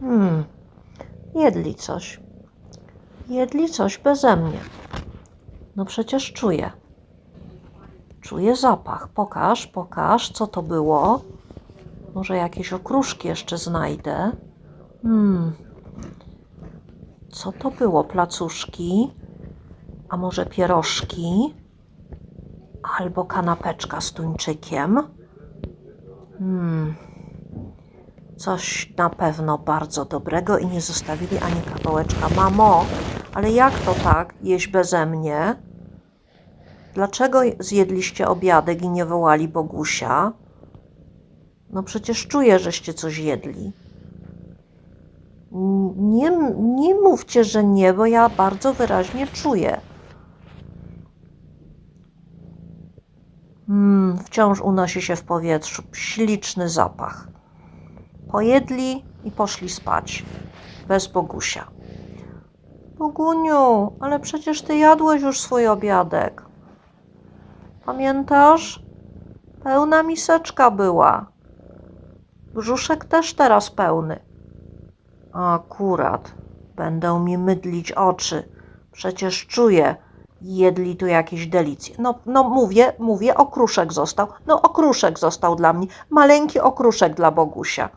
Hmm, jedli coś. Jedli coś beze mnie. No przecież czuję. Czuję zapach. Pokaż, pokaż, co to było. Może jakieś okruszki jeszcze znajdę. Hmm. Co to było? Placuszki? A może pierożki? Albo kanapeczka z tuńczykiem? Hmm. Coś na pewno bardzo dobrego i nie zostawili ani kawałeczka. Mamo, ale jak to tak, jeść beze mnie? Dlaczego zjedliście obiadek i nie wołali Bogusia? No przecież czuję, żeście coś jedli. Nie, nie mówcie, że nie, bo ja bardzo wyraźnie czuję. Mm, wciąż unosi się w powietrzu śliczny zapach. Pojedli i poszli spać. Bez Bogusia. Boguniu, ale przecież ty jadłeś już swój obiadek. Pamiętasz? Pełna miseczka była. Brzuszek też teraz pełny. Akurat. Będą mi mydlić oczy. Przecież czuję. Jedli tu jakieś delicje. No, no mówię, mówię, okruszek został. No okruszek został dla mnie. Maleńki okruszek dla Bogusia.